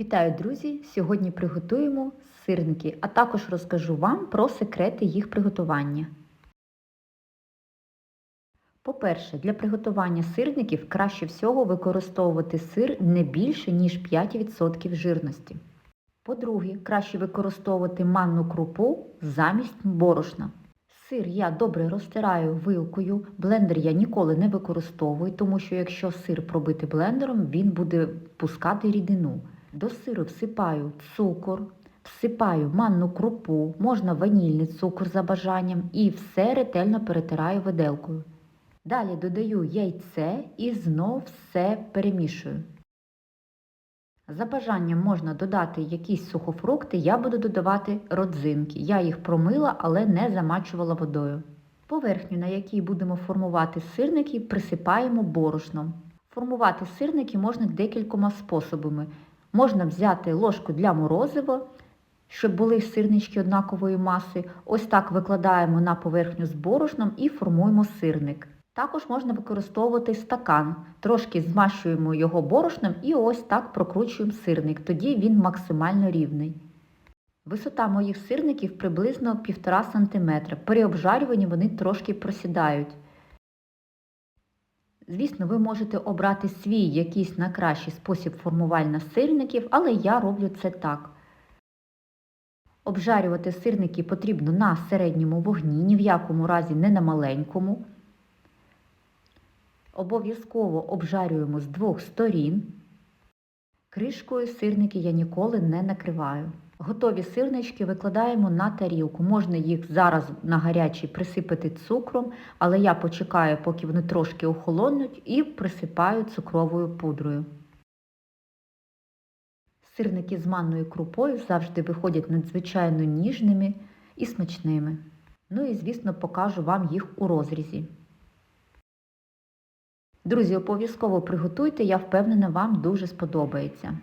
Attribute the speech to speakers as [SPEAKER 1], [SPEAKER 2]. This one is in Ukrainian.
[SPEAKER 1] Вітаю, друзі! Сьогодні приготуємо сирники, а також розкажу вам про секрети їх приготування. По-перше, для приготування сирників краще всього використовувати сир не більше, ніж 5% жирності. По-друге, краще використовувати манну крупу замість борошна. Сир я добре розтираю вилкою, блендер я ніколи не використовую, тому що якщо сир пробити блендером, він буде пускати рідину. До сиру всипаю цукор, всипаю манну крупу, можна ванільний цукор за бажанням і все ретельно перетираю виделкою. Далі додаю яйце і знов все перемішую. За бажанням можна додати якісь сухофрукти, я буду додавати родзинки. Я їх промила, але не замачувала водою. Поверхню, на якій будемо формувати сирники, присипаємо борошном. Формувати сирники можна декількома способами. Можна взяти ложку для морозива, щоб були сирнички однакової маси. Ось так викладаємо на поверхню з борошном і формуємо сирник. Також можна використовувати стакан, трошки змащуємо його борошном і ось так прокручуємо сирник, тоді він максимально рівний. Висота моїх сирників приблизно 1,5 см. При обжарюванні вони трошки просідають. Звісно, ви можете обрати свій якийсь на кращий спосіб формування сирників, але я роблю це так. Обжарювати сирники потрібно на середньому вогні, ні в якому разі не на маленькому. Обов'язково обжарюємо з двох сторін. Кришкою сирники я ніколи не накриваю. Готові сирнички викладаємо на тарілку. Можна їх зараз на гарячий присипати цукром, але я почекаю, поки вони трошки охолонуть, і присипаю цукровою пудрою. Сирники з манною крупою завжди виходять надзвичайно ніжними і смачними. Ну і, звісно, покажу вам їх у розрізі. Друзі, обов'язково приготуйте, я впевнена, вам дуже сподобається.